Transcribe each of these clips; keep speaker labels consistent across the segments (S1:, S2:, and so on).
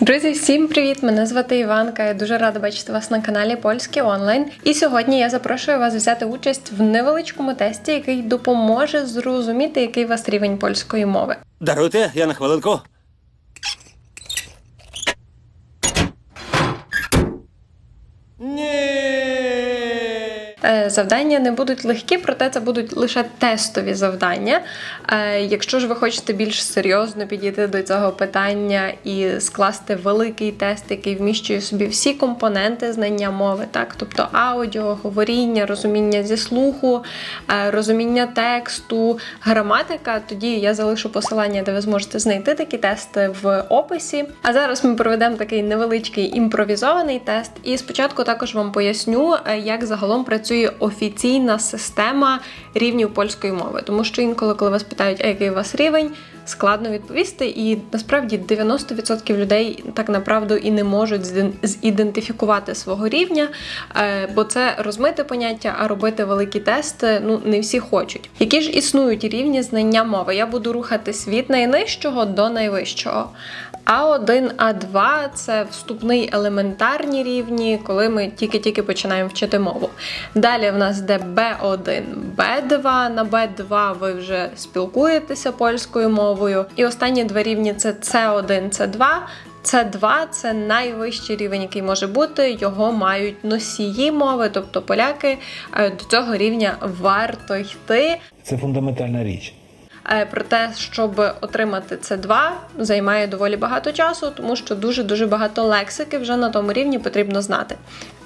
S1: Друзі, всім привіт! Мене звати Іванка. Я дуже рада бачити вас на каналі Польський онлайн. І сьогодні я запрошую вас взяти участь в невеличкому тесті, який допоможе зрозуміти, який у вас рівень польської мови.
S2: Даруйте, я на хвилинку.
S1: Е, Завдання не будуть легкі, проте це будуть лише тестові завдання. Е, Якщо ж ви хочете більш серйозно підійти до цього питання і скласти великий тест, який вміщує в собі всі компоненти знання мови, так тобто аудіо, говоріння, розуміння зі слуху, е, розуміння тексту, граматика, тоді я залишу посилання, де ви зможете знайти такі тести в описі. А зараз ми проведемо такий невеличкий імпровізований тест. І спочатку також вам поясню, е, як загалом працює офіційна система рівнів польської мови. Тому що інколи, коли вас питають, а який у вас рівень, складно відповісти. І насправді 90% людей так направду і не можуть зідентифікувати свого рівня, е, бо це розмите поняття, а робити великі тести ну не всі хочуть. Які ж існують рівні знання мови? Я буду рухатись від найнижчого до найвищого. А1, А2 це вступний елементарні рівні, коли ми тільки-тільки починаємо вчити мову. Далі в нас йде Б1, Б2. На Б2 ви вже спілкуєтеся польською мовою. І останні два рівні це С1, С2. С2 це найвищий рівень, який може бути. Його мають носії мови, тобто поляки. Е, До цього рівня варто йти.
S3: Це фундаментальна річ.
S1: Е, Проте, щоб отримати це 2 займає доволі багато часу, тому що дуже дуже багато лексики вже на тому рівні потрібно знати.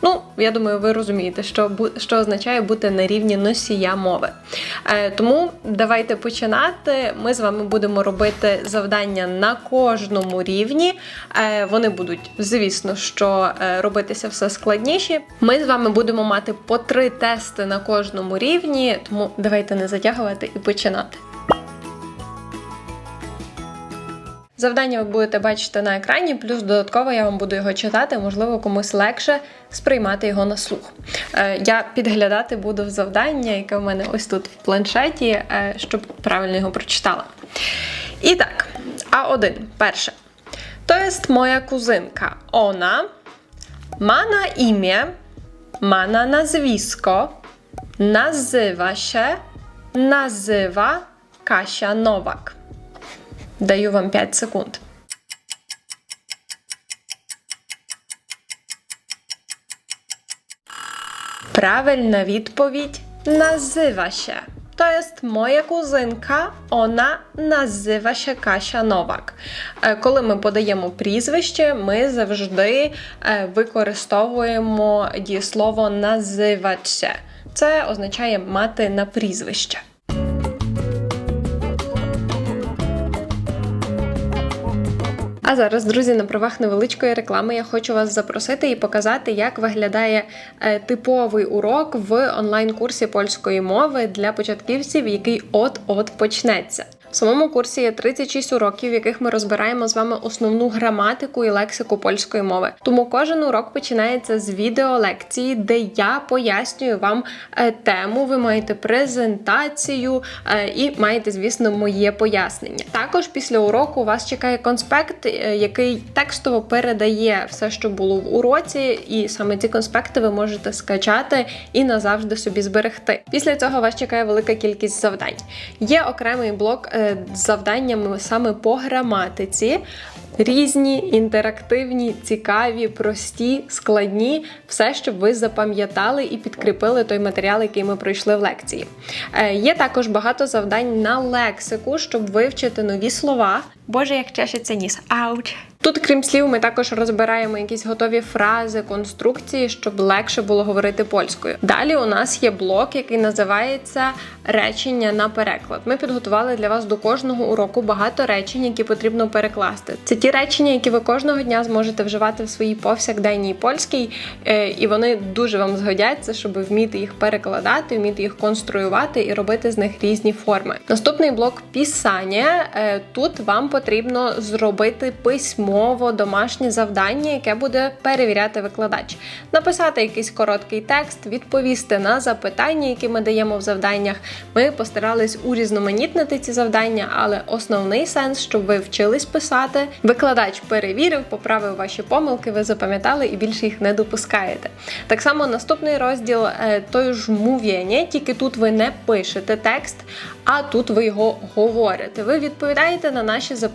S1: Ну, я думаю, ви розумієте, що що означає бути на рівні носія мови. Е, Тому давайте починати. Ми з вами будемо робити завдання на кожному рівні. Е, Вони будуть, звісно, що робитися все складніше. Ми з вами будемо мати по три тести на кожному рівні, тому давайте не затягувати і починати. Завдання ви будете бачити на екрані, плюс додатково я вам буду його читати, можливо, комусь легше сприймати його на слух. Е, Я підглядати буду в завдання, яке в мене ось тут в планшеті, е, щоб правильно його прочитала. І так, А1. Перше. Moja kuzynka. Ona ma na imię, ma na nazwisko, nazywa się, nazywa Kasia Nowak. Даю вам 5 секунд. Правильна відповідь nazywa się. To jest kuzynka, ona nazywa się Kasia Nowak. Е, Коли ми подаємо прізвище, ми завжди е, використовуємо дієслово називать się. Це означає мати на прізвище. А зараз, друзі, на правах невеличкої реклами я хочу вас запросити і показати, як виглядає е, типовий урок в онлайн-курсі польської мови для початківців, який от-от почнеться. В самому курсі є 36 уроків, в яких ми розбираємо з вами основну граматику і лексику польської мови. Тому кожен урок починається з відеолекції, де я пояснюю вам е, тему. Ви маєте презентацію е, і маєте, звісно, моє пояснення. Також після уроку вас чекає конспект, е, який текстово передає все, що було в уроці, і саме ці конспекти ви можете скачати і назавжди собі зберегти. Після цього вас чекає велика кількість завдань. Є окремий блок завданнями саме по граматиці. Різні, інтерактивні, цікаві, прості, складні, все, щоб ви запам'ятали і підкріпили той матеріал, який ми пройшли в лекції. Е, є також багато завдань на лексику, щоб вивчити нові слова. Боже, як чешеться ніс. Ауч! Тут, крім слів, ми також розбираємо якісь готові фрази, конструкції, щоб легше було говорити польською. Далі у нас є блок, який називається речення на переклад. Ми підготували для вас до кожного уроку багато речень, які потрібно перекласти. Це ті речення, які ви кожного дня зможете вживати в своїй повсякденній польській, е, і вони дуже вам згодяться, щоб вміти їх перекладати, вміти їх конструювати і робити з них різні форми. Наступний блок писання. Е, Тут вам потрібно потрібно зробити письмово домашнє завдання, яке буде перевіряти викладач, написати якийсь короткий текст, відповісти на запитання, які ми даємо в завданнях. Ми постарались урізноманітнити ці завдання, але основний сенс, щоб ви вчились писати. Викладач перевірив, поправив ваші помилки, ви запам'ятали і більше їх не допускаєте. Так само наступний розділ е, той ж мов'єння, тільки тут ви не пишете текст, а тут ви його говорите. Ви відповідаєте на наші запитання,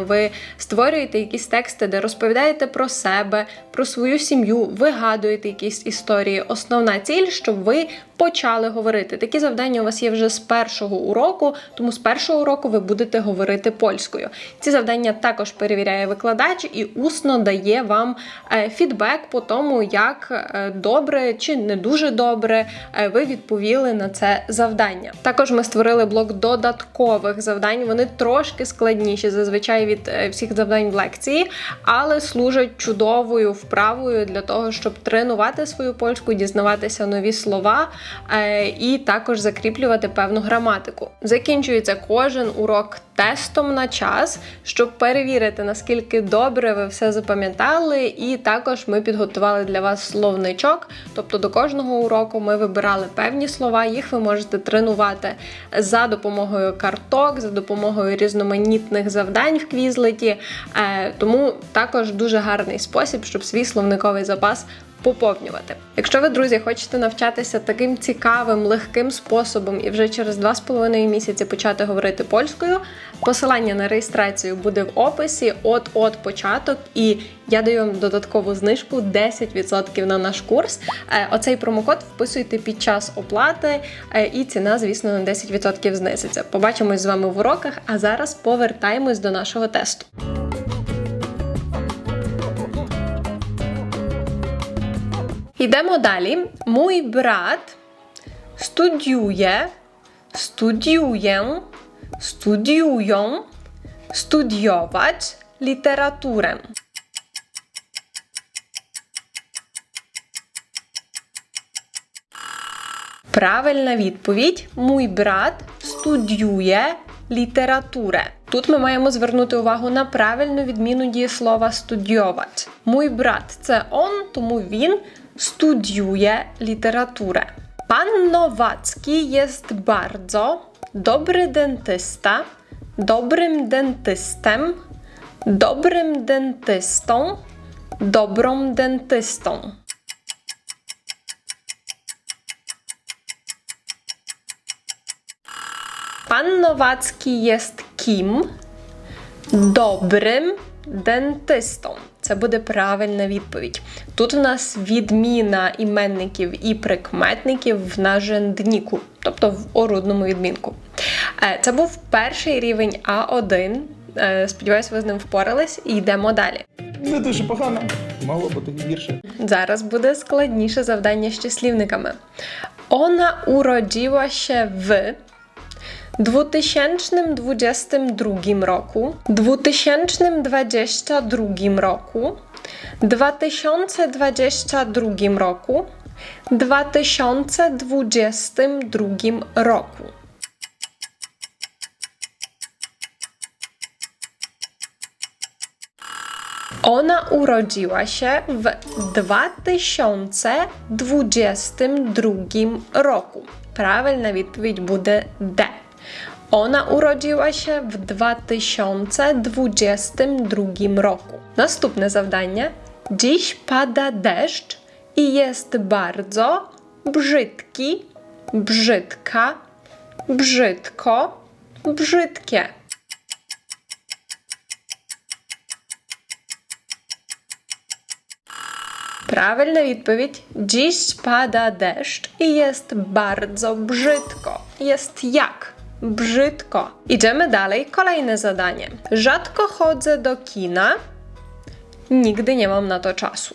S1: ви створюєте якісь тексти, де розповідаєте про себе, про свою сім'ю, вигадуєте якісь історії. Основна ціль, щоб ви почали говорити. Такі завдання у вас є вже з першого уроку, тому з першого уроку ви будете говорити польською. Ці завдання також перевіряє викладач і усно дає вам е, фідбек по тому, як е, добре чи не дуже добре е, ви відповіли на це завдання. Також ми створили блок додаткових завдань. Вони трошки складніші зазвичай від всіх завдань в лекції, але служать чудовою вправою для того, щоб тренувати свою польську, дізнаватися нові слова. Е, і також закріплювати певну граматику. Закінчується кожен урок тестом на час, щоб перевірити, наскільки добре ви все запам'ятали, і також ми підготували для вас словничок. Тобто до кожного уроку ми вибирали певні слова, їх ви можете тренувати за допомогою карток, за допомогою різноманітних завдань в квізлеті. Тому також дуже гарний спосіб, щоб свій словниковий запас поповнювати. Якщо ви, друзі, хочете навчатися таким цікавим, легким способом і вже через 2,5 місяці почати говорити польською, посилання на реєстрацію буде в описі, от-от початок, і я даю вам додаткову знижку 10% на наш курс. Е, оцей промокод вписуйте під час оплати, е, і ціна, звісно, на 10% знизиться. Побачимось з вами в уроках, а зараз повертаємось до нашого тесту. Йдемо далі. Mój brat studiuje, studiuję, studiują, studiować literaturę. Правильна відповідь. Mój brat studiuje літературе. Тут ми маємо звернути увагу на правильну відміну дієслова студіювати. Mój брат це он, тому він studiuje literaturę. Pan Nowacki jest bardzo dobry dentysta, dobrym dentystem, dobrym dentystą, dobrą dentystą. Pan Nowacki jest kim? Dobrym dentystą. Це буде правильна відповідь. Тут у нас відміна іменників і прикметників в нажендніку, тобто в орудному відмінку. Е, це був перший рівень А1. Е, сподіваюся, ви з ним впорались і йдемо далі.
S2: Не дуже погано, могло бути гірше.
S1: Зараз буде складніше завдання з числівниками. Urodziła się w 2022 roku, 2022 roku, 2022 roku, 2022 roku. Ona urodziła się w 2022 roku. Prawilna odpowiedź będzie D. Ona urodziła się w 2022 roku. Następne zadanie. Dziś pada deszcz i jest bardzo brzydki, brzydka, brzydko, brzydkie. Правильна відповідь. Dziś pada deszcz i jest bardzo brzydko. Jest jak? Brzydko. Idziemy dalej. Kolejne zadanie. Rzadko chodzę do kina. Nigdy nie mam na to czasu.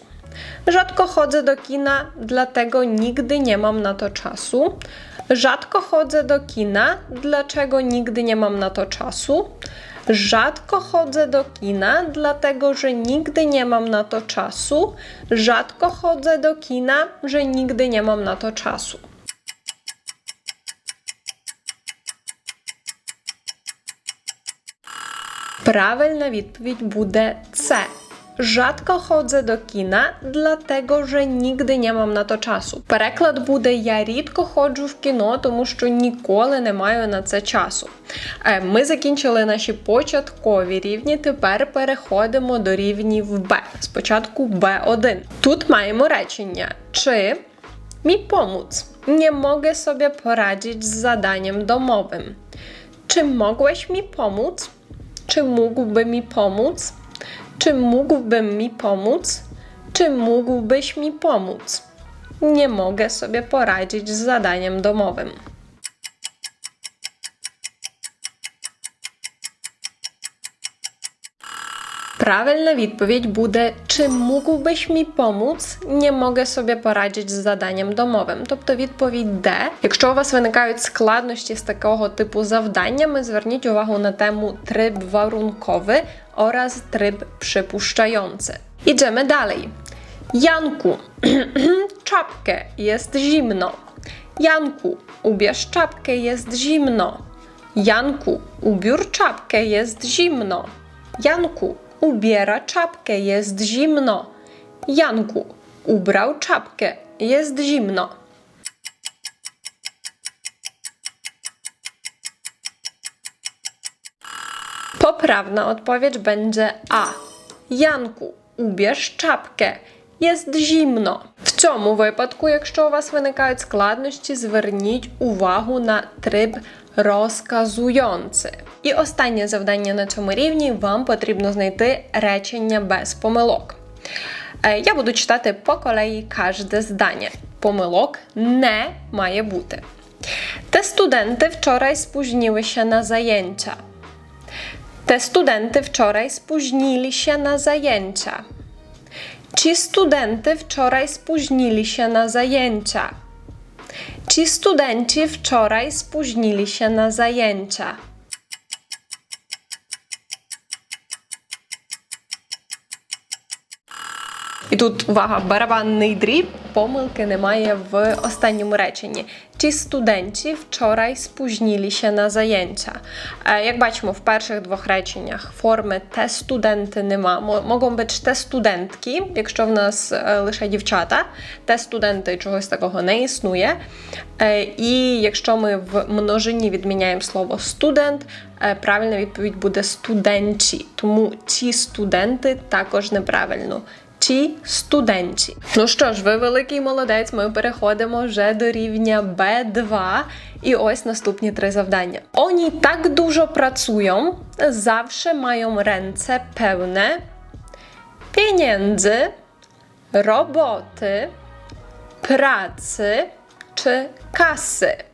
S1: Rzadko chodzę do kina, dlatego nigdy nie mam na to czasu. Rzadko chodzę do kina, dlaczego nigdy nie mam na to czasu. Rzadko chodzę do kina, dlatego że nigdy nie mam na to czasu. Rzadko chodzę do kina, że nigdy nie mam na to czasu. Правильna відповідь буде С. Rzadko chodzę do kina, dlatego że nigdy nie mam na to czasu. Переклад буде Я рідко ходжу в кіно, тому що ніколи не маю на це часу. Е, Ми закінчили наші початкові рівні. Тепер переходимо до рівнів Б. Спочатку Б1. Тут маємо речення чи mi pomóc. Nie mogę sobie poradzić z zadaniem domowym. Czy mogłeś mi pomóc? Czy mógłby mi pomóc? Czy mógłbym mi pomóc? Czy mógłbyś mi pomóc? Nie mogę sobie poradzić z zadaniem domowym. Правильна відповідь буде: чи mógłbyś mi pomóc? Nie mogę sobie poradzić з заданням домовим. Тобто відповідь Д. Якщо у вас виникають складнощі з такого типу завданнями, зверніть увагу на тему tryb warunkowy oraz tryb przypuszczający. Idziemy dalej. Janku, czapkę, jest zimno. Janku, ubierz czapkę, jest zimno. Janku, ubiór czapkę, jest zimno. Janku, ubiera czapkę, jest zimno. Janku, ubrał czapkę, jest zimno. Poprawna odpowiedź będzie A. Янку, ubierz czapkę. Jest zimno. В цьому випадку, якщо у вас виникають складнощі, зверніть увагу на триб розказуючи. І останнє завдання на цьому рівні вам потрібно знайти речення без помилок. Е, Я буду читати по колеї кожне здання. Помилок не має бути. Te studenty wczoraj spóźniły się na zajęcia. Te studenty wczoraj spóźnili się na zajęcia. Ci studenty wczoraj spóźnili się na zajęcia. Ci studenci wczoraj spóźnili się na zajęcia. І тут увага, барабанний дріб, помилки немає в останньому реченні. Ті студенті спóźnili się на заняття. Е, Як бачимо, в перших двох реченнях форми те студенти нема. Мо- Могуть бути те студентки, якщо в нас е, лише дівчата, те студенти чогось такого не існує. Е, І якщо ми в множині відміняємо слово студент, правильна відповідь буде студенті. Тому ті студенти також неправильно. Ті студенті. Ну що ж, ви великий молодець. Ми переходимо вже до рівня B2. І ось наступні три завдання. Oni так дуже працюють, завжди мають рęce pełne pieniędzy, roboty, pracy czy kasy.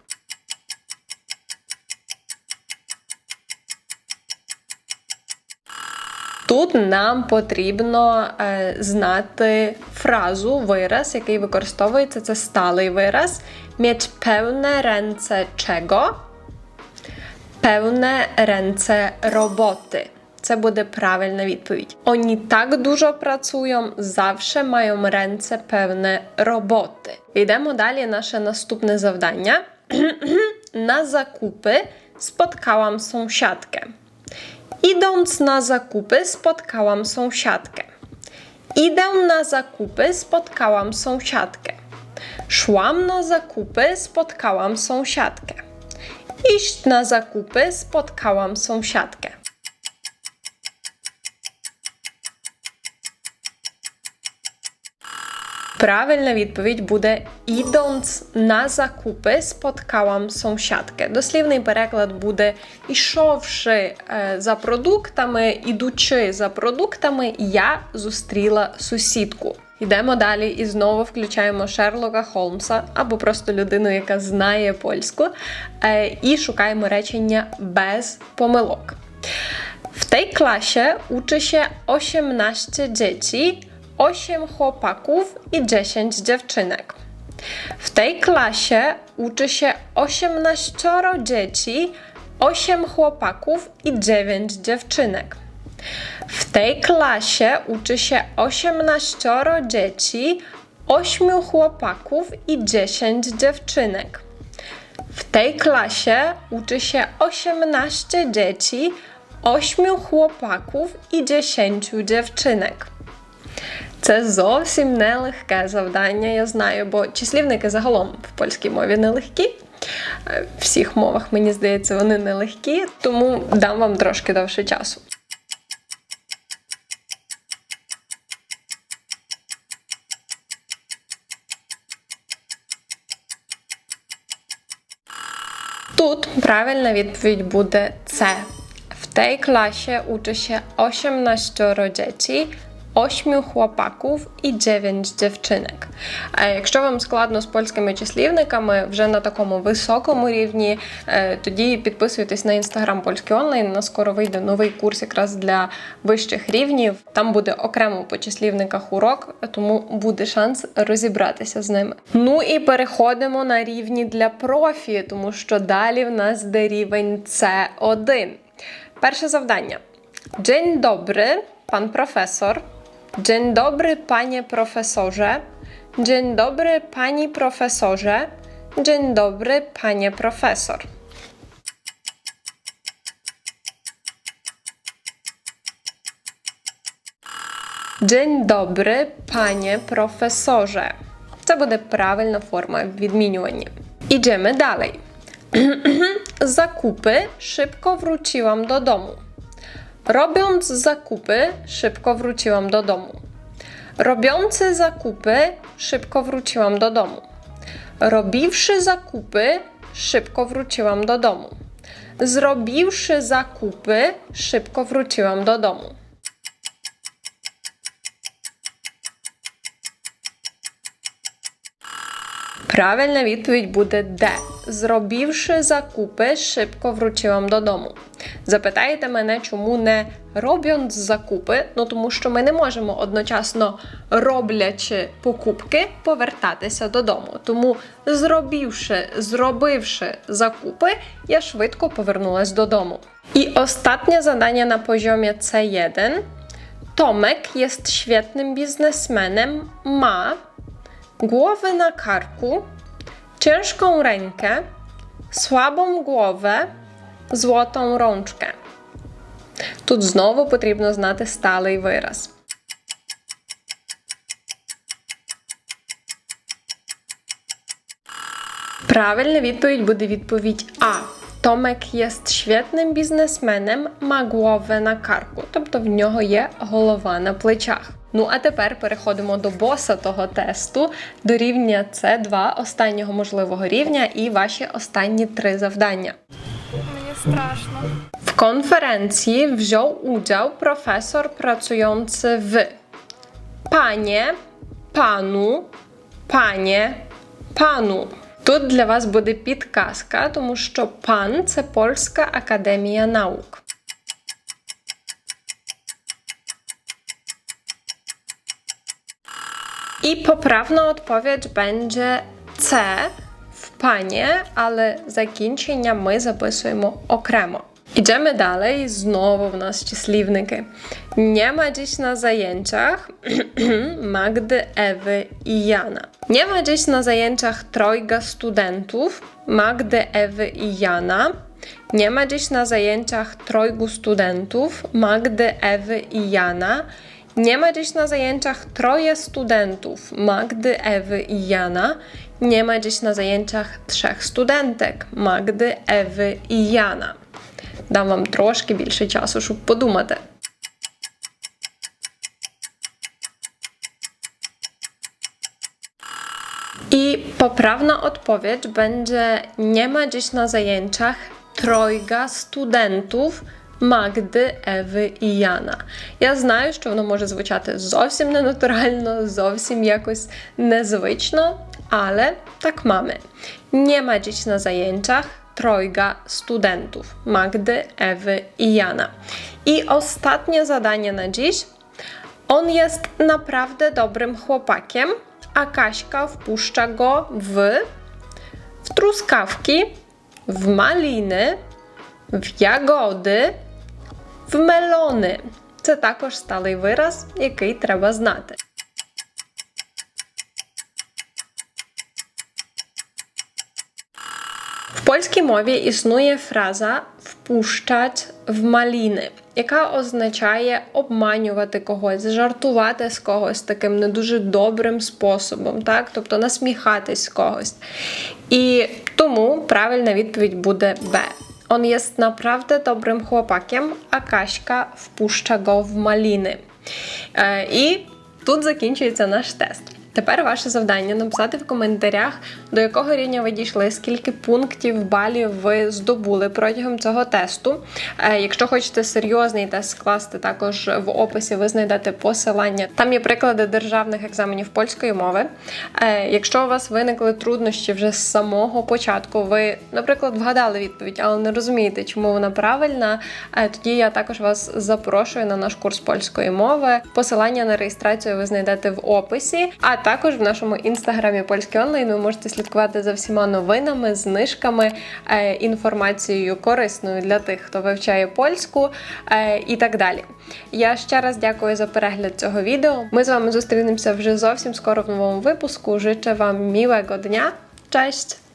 S1: Тут нам потрібно е, знати фразу, вираз, який використовується. Це сталий вираз. Mieć pełne ręce czego? Pełne ręce роботи. Це буде правильна відповідь. Oni так дуже працюють, завжди мають ręce pełne роботи. Йдемо далі. Наше наступне завдання. Na zakupy spotkałam sąsiadkę. Idąc na zakupy, spotkałam sąsiadkę. Idę na zakupy, spotkałam sąsiadkę. Szłam na zakupy, spotkałam sąsiadkę. Iść na zakupy, spotkałam sąsiadkę. Правильна відповідь буде ідąc на закупи, споткałam сумсядки. Дослівний переклад буде ішовши е, за продуктами, ідучи за продуктами, я зустріла сусідку. Йдемо далі і знову включаємо Шерлока Холмса або просто людину, яка знає польську, е, і шукаємо речення без помилок. W tej klasie uczy się 18 dzieci, 8 chłopaków i 10 dziewczynek. W tej klasie uczy się 18 dzieci, 8 chłopaków i 9 dziewczynek. W tej klasie uczy się 18 dzieci, 8 chłopaków i 10 dziewczynek. W tej klasie uczy się 18 dzieci, ośmiu chłopaków i dziesięciu dziewczynek. Це зовсім нелегке завдання, я знаю, бо числівники загалом в польській мові нелегкі. Е, В всіх мовах, мені здається, вони нелегкі, тому дам вам трошки довше часу. Тут правильна відповідь буде. W tej klasie uczy się 18 dzieci, 8 chłopaków і 9 dziewczynek. А якщо вам складно з польськими числівниками вже на такому високому рівні, тоді підписуйтесь на інстаграм польський онлайн. У нас скоро вийде новий курс якраз для вищих рівнів. Там буде окремо по числівниках урок, тому буде шанс розібратися з ними. Ну і переходимо на рівні для профі, тому що далі в нас де рівень С1. Перше завдання. Dzień dobry, pan profesor. Dzień dobry, panie profesorze. Dzień dobry, pani profesorze. Dzień dobry, panie profesor. Dzień dobry, panie profesorze. Це буде правильна форма відмінювання. Idziemy dalej. Zakupy, szybko wróciłam do domu. Robiąc zakupy, szybko wróciłam do domu. Robiący zakupy, szybko wróciłam do domu. Robiwszy zakupy, szybko wróciłam do domu. Zrobiwszy zakupy, szybko wróciłam do domu. Правильна відповідь буде Д. Зробивши закупи, шибко вручилам додому. Запитаєте мене, чому не роблять закупи? Ну тому що ми не можемо одночасно роблячи покупки повертатися додому. Тому, зробивши, зробивши закупи, я швидко повернулась додому. І останнє zadanie na poziomie C1. Tomek jest świetnym biznesmenem, ma głowę na karku, ciężką rękę, słabą głowę, złotą rączkę. Тут знову потрібно знати сталий вираз. Правильна відповідь буде відповідь А. Томек є świetnym бізнесменом, ma на карку, тобто в нього є голова на плечах. Ну а тепер переходимо до боса того тесту, до рівня С2, останнього можливого рівня, і ваші останні три завдання.
S3: Мені страшно.
S1: W konferencji wziął udział profesor pracujący w Panie, Panu, Panie, Panu. Тут для вас буде підказка, тому що пан це Польська академія наук. I poprawna odpowiedź będzie C w panie, ale закінчення ми записуємо окремо. Idziemy dalej, znowu w nas числівники. Nie ma dziś na zajęciach Magdy, Ewy i Jana. Nie ma dziś na zajęciach trojga studentów Magdy, Ewy i Jana. Nie ma dziś na zajęciach trojgu studentów Magdy, Ewy i Jana. Nie ma dziś na zajęciach troje studentów Magdy, Ewy i Jana. Nie ma dziś na zajęciach trzech studentek Magdy, Ewy i Jana. Дам вам трошки більше часу, щоб подумати. I poprawna odpowiedź będzie: Nie ma dziś na zajęciach trojga studentów Magdy, Ewy і Яна. Я знаю, що воно може звучати зовсім ненатурально, зовсім якось незвично, ale tak mamy. Nie ma dziś na zajęciach trojga studentów Magdy, Ewy i Jana. I ostatnie zadanie na dziś. On jest naprawdę dobrym chłopakiem, a Kaśka wpuszcza go w, w truskawki, w maliny, в ягоди, в мелони. Це також сталий вираз, який треба знати. В польській мові існує фраза впущать в маліни, яка означає обманювати когось, жартувати з когось таким не дуже добрим способом, так? тобто насміхатись з когось. І тому правильна відповідь буде Б. On jest naprawdę dobrym chłopakiem, a Kaśka wpuszcza go w maliny. І тут закінчується наш тест. Тепер ваше завдання написати в коментарях, до якого рівня ви дійшли, скільки пунктів балів ви здобули протягом цього тесту. Е, Якщо хочете серйозний тест скласти, також в описі ви знайдете посилання. Там є приклади державних екзаменів польської мови. Е, Якщо у вас виникли труднощі вже з самого початку, ви, наприклад, вгадали відповідь, але не розумієте, чому вона правильна, е, тоді я також вас запрошую на наш курс польської мови. Посилання на реєстрацію ви знайдете в описі. А також в нашому інстаграмі Польський онлайн ви можете слідкувати за всіма новинами, знижками, е, інформацією корисною для тих, хто вивчає польську е, і так далі. Я ще раз дякую за перегляд цього відео. Ми з вами зустрінемося вже зовсім скоро в новому випуску. Życzę вам мілого дня. Cześć!